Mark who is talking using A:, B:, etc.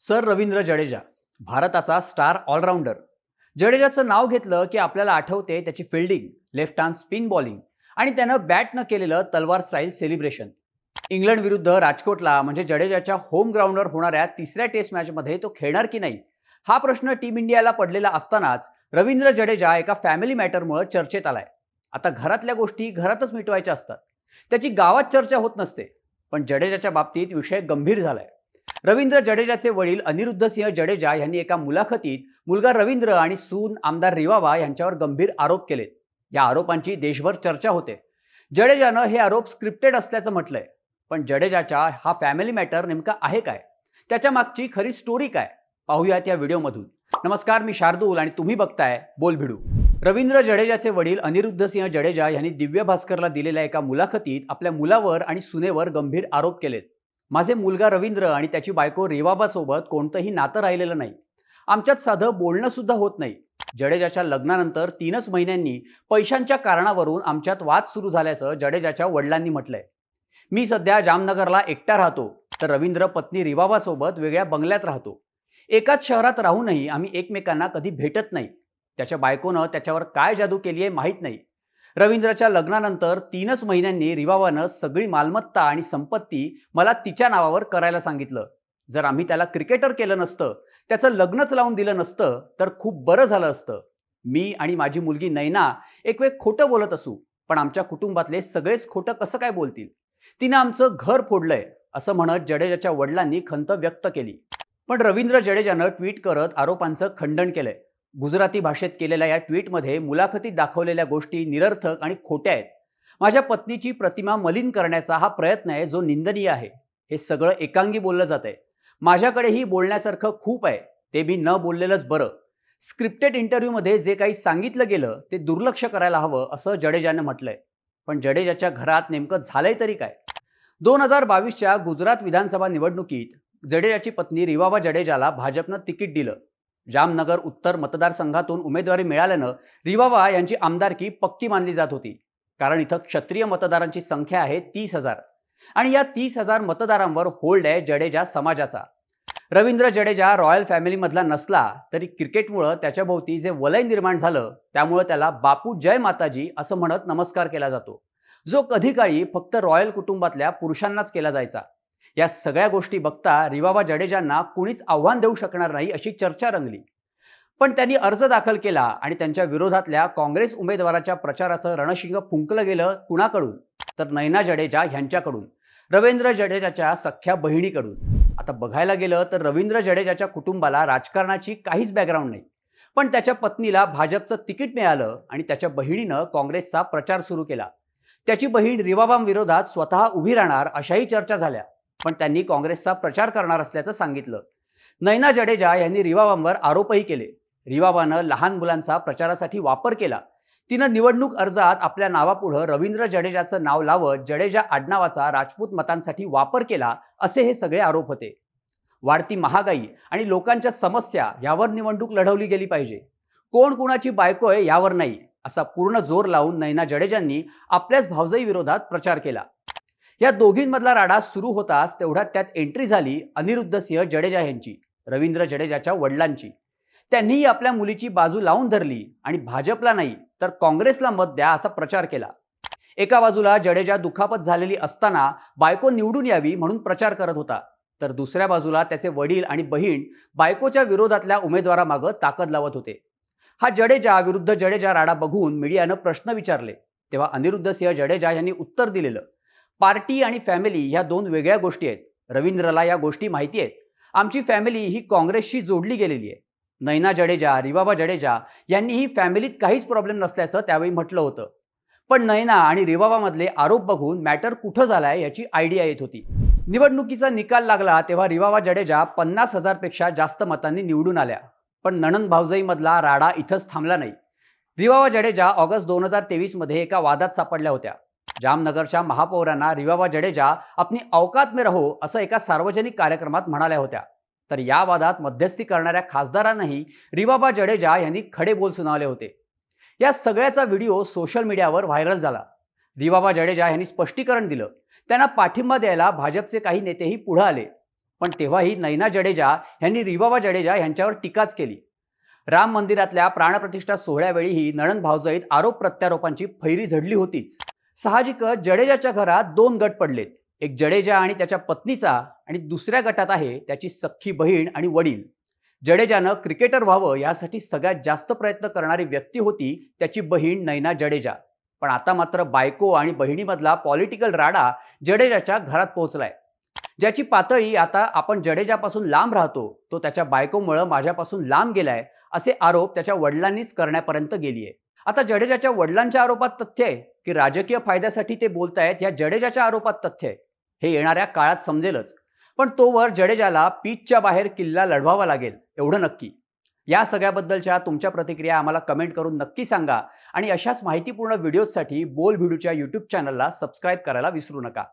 A: Sir Ravindra Jadeja भारताचा star all-rounder जडेजाचं नाव घेतलं की आपल्याला आठवते त्याची fielding left hand spin bowling आणि त्यानं बॅटनं केलेलं तलवार स्टाईल सेलिब्रेशन इंग्लंड विरुद्ध राजकोटला म्हणजे जडेजाच्या होम ग्राउंडवर होणाऱ्या तिसऱ्या टेस्ट मॅचमध्ये तो खेळणार की नाही? हा प्रश्न टीम इंडियाला पडलेला असतानाच रवींद्र जडेजा एका फॅमिली मॅटरमुळे चर्चेत आलाय. आता घरातल्या गोष्टी घरातच मिटवायच्या असतात. त्याची गावात चर्चा होत नसते पण जडेजाच्या बाबतीत विषय गंभीर झालाय. रवींद्र जडेजाचे वडील अनिरुद्ध सिंह जडेजा यांनी एका मुलाखतीत मुलगा रवींद्र आणि सून आमदार रिवावा यांच्यावर गंभीर आरोप केलेत या आरोपांची देशभर चर्चा होते. जडेजानं हे आरोप स्क्रिप्टेड असल्याचं म्हटलंय. पण जडेजाच्या हा फॅमिली मॅटर नेमका आहे काय? त्याच्या मागची खरी स्टोरी काय? पाहूयात या व्हिडिओमधून. नमस्कार मी शार्दूल आणि तुम्ही बघताय बोल भिडू. रवींद्र जडेजाचे वडील अनिरुद्ध सिंह जडेजा यांनी दिव्य भास्करला दिलेल्या एका मुलाखतीत आपल्या मुलावर आणि सुनेवर गंभीर आरोप केलेत. माझे मुलगा रवींद्र आणि त्याची बायको रेवाबासोबत कोणतंही नातं राहिलेलं नाही. आमच्यात साधं बोलणं सुद्धा होत नाही. जडेजाच्या लग्नानंतर तीनच महिन्यांनी पैशांच्या कारणावरून आमच्यात वाद सुरू झाल्याचं जडेजाच्या वडिलांनी म्हटलंय. मी सध्या जामनगरला एकटा राहतो तर रवींद्र पत्नी रिवाबासोबत वेगळ्या बंगल्यात राहतो. एकाच शहरात राहूनही आम्ही एकमेकांना कधी भेटत नाही. त्याच्या बायकोनं त्याच्यावर काय जादू केली आहे माहीत नाही. रवींद्रच्या लग्नानंतर तीनच महिन्यांनी रिवावानं सगळी मालमत्ता आणि संपत्ती मला तिच्या नावावर करायला सांगितलं. जर आम्ही त्याला क्रिकेटर केलं नसतं त्याचं लग्नच लावून दिलं नसतं तर खूप बरं झालं असतं. मी आणि माझी मुलगी नैना एक वेळ खोटं बोलत असू पण आमच्या कुटुंबातले सगळेच खोटं कसं काय बोलतील? तिनं आमचं घर फोडलंय असं म्हणत जडेजाच्या वडिलांनी खंत व्यक्त केली. पण रवींद्र जडेजानं ट्विट करत आरोपांचं खंडन केलंय. गुजराती भाषेत केलेल्या या ट्विटमध्ये मुलाखतीत दाखवलेल्या गोष्टी निरर्थक आणि खोट्या आहेत. माझ्या पत्नीची प्रतिमा मलिन करण्याचा हा प्रयत्न आहे जो निंदनीय आहे. हे सगळं एकांगी बोललं जात आहे माझ्याकडेही बोलण्यासारखं खूप आहे ते मी न बोललेलंच बरं. स्क्रिप्टेड इंटरव्ह्यूमध्ये जे काही सांगितलं गेलं ते दुर्लक्ष करायला हवं असं जडेजानं म्हटलंय. पण जडेजाच्या घरात नेमकं झालंय तरी काय? दोन हजार बावीसच्या गुजरात विधानसभा निवडणुकीत जडेजाची पत्नी रिवाबा जडेजाला भाजपनं तिकीट दिलं. जामनगर उत्तर मतदारसंघातून उमेदवारी मिळाल्यानं रिवावा यांची आमदारकी पक्की मानली जात होती. कारण इथं क्षत्रिय मतदारांची संख्या आहे तीस हजार. आणि या तीस हजार मतदारांवर होल्ड आहे जडेजा समाजाचा. रवींद्र जडेजा रॉयल फॅमिलीमधला नसला तरी क्रिकेटमुळं त्याच्याभोवती जे वलय निर्माण झालं त्यामुळं त्याला बापू जय माताजी असं म्हणत नमस्कार केला जातो. जो कधी काळी फक्त रॉयल कुटुंबातल्या पुरुषांनाच केला जायचा. या सगळ्या गोष्टी बघता रिवाबा जडेजांना कुणीच आव्हान देऊ शकणार नाही अशी चर्चा रंगली. पण त्यांनी अर्ज दाखल केला आणि त्यांच्या विरोधातल्या काँग्रेस उमेदवाराच्या प्रचाराचं रणशिंग फुंकलं गेलं कुणाकडून? तर नैना जडेजा ह्यांच्याकडून. रवींद्र जडेजाच्या सख्ख्या बहिणीकडून. आता बघायला गेलं तर रवींद्र जडेजाच्या कुटुंबाला राजकारणाची काहीच बॅकग्राऊंड नाही. पण त्याच्या पत्नीला भाजपचं तिकीट मिळालं आणि त्याच्या बहिणीनं काँग्रेसचा प्रचार सुरू केला. त्याची बहीण रिवाबाम विरोधात स्वतः उभी राहणार अशाही चर्चा झाल्या. पण त्यांनी काँग्रेसचा प्रचार करणार असल्याचं सांगितलं. नैना जडेजा यांनी रिवाबांवर आरोपही केले. रिवाबानं लहान मुलांचा प्रचारासाठी वापर केला. तिनं निवडणूक अर्जात आपल्या नावापुढं रवींद्र जडेजाचं नाव लावत जडेजा आडनावाचा राजपूत मतांसाठी वापर केला असे हे सगळे आरोप होते. वाढती महागाई आणि लोकांच्या समस्या यावर निवडणूक लढवली गेली पाहिजे. कोण कुणाची बायको आहे यावर नाही असा पूर्ण जोर लावून नैना जडेजांनी आपल्याच भावजई विरोधात प्रचार केला. या दोघींमधला राडा सुरू होताच तेवढ्यात त्यात एंट्री झाली अनिरुद्ध सिंह जडेजा यांची रवींद्र जडेजाच्या वडिलांची. त्यांनीही आपल्या मुलीची बाजू लावून धरली आणि भाजपला नाही तर काँग्रेसला मत द्या असा प्रचार केला. एका बाजूला जडेजा दुखापत झालेली असताना बायको निवडून यावी म्हणून प्रचार करत होता तर दुसऱ्या बाजूला त्याचे वडील आणि बहीण बायकोच्या विरोधातल्या उमेदवारामागं ताकद लावत होते. हा जडेजा विरुद्ध जडेजा राडा बघून मीडियानं प्रश्न विचारले तेव्हा अनिरुद्ध सिंह जडेजा यांनी उत्तर दिलेलं पार्टी आणि फॅमिली ह्या दोन वेगळ्या गोष्टी आहेत. रवींद्रला या गोष्टी माहिती आहेत. आमची फॅमिली ही काँग्रेसशी जोडली गेलेली आहे. नैना जडेजा रिवाबा जडेजा यांनी ही फॅमिलीत काहीच प्रॉब्लेम नसल्याचं त्यावेळी म्हटलं होतं. पण नैना आणि रिवाबामधले आरोप बघून मॅटर कुठं झालाय याची आयडिया येत होती. निवडणुकीचा निकाल लागला तेव्हा रिवाबा जडेजा पन्नास हजारपेक्षा जास्त मतांनी निवडून आल्या. पण नणन भावजईमधला राडा इथंच थांबला नाही. रिवाबा जडेजा ऑगस्ट दोन हजार तेवीसमध्ये एका वादात सापडल्या होत्या. जामनगरच्या महापौरांना रिवाबा जडेजा अपनी औकात में रहो असं एका सार्वजनिक कार्यक्रमात म्हणाल्या होत्या. तर या वादात मध्यस्थी करणाऱ्या खासदारांनाही रिवाबा जडेजा यांनी खडे बोल सुनावले होते. या सगळ्याचा व्हिडिओ सोशल मीडियावर व्हायरल झाला. रिवाबा जडेजा यांनी स्पष्टीकरण दिलं. त्यांना पाठिंबा द्यायला भाजपचे काही नेतेही पुढे आले. पण तेव्हाही नैना जडेजा यांनी रिवाबा जडेजा यांच्यावर टीकाच केली. राम मंदिरातल्या प्राणप्रतिष्ठा सोहळ्यावेळीही नणंद भावजईत आरोप प्रत्यारोपांची फैरी झडली होतीच. साहजिकच जडेजाच्या घरात दोन गट पडलेत. एक जडेजा आणि त्याच्या पत्नीचा आणि दुसऱ्या गटात आहे त्याची सख्खी बहीण आणि वडील. जडेजानं क्रिकेटर व्हावं यासाठी सगळ्यात जास्त प्रयत्न करणारी व्यक्ती होती त्याची बहीण नैना जडेजा. पण आता मात्र बायको आणि बहिणीमधला पॉलिटिकल राडा जडेजाच्या घरात पोहोचलाय. ज्याची पातळी आता आपण जडेजापासून लांब राहतो तो त्याच्या बायकोमुळं माझ्यापासून लांब गेलाय असे आरोप त्याच्या वडिलांनीच करण्यापर्यंत गेली आहे आता जडेजाच्या वडिलांच्या आरोपात तथ्य आहे की राजकीय फायद्यासाठी ते बोलतायत या जडेजाच्या आरोपात तथ्य आहे. हे येणाऱ्या काळात समजेलच. पण तोवर जडेजाला पीचच्या बाहेर किल्ला लढवावा लागेल एवढं नक्की. या सगळ्याबद्दलच्या तुमच्या प्रतिक्रिया आम्हाला कमेंट करून नक्की सांगा आणि अशाच माहितीपूर्ण व्हिडिओजसाठी बोल भिडूच्या यूट्यूब चॅनलला सबस्क्राईब करायला विसरू नका.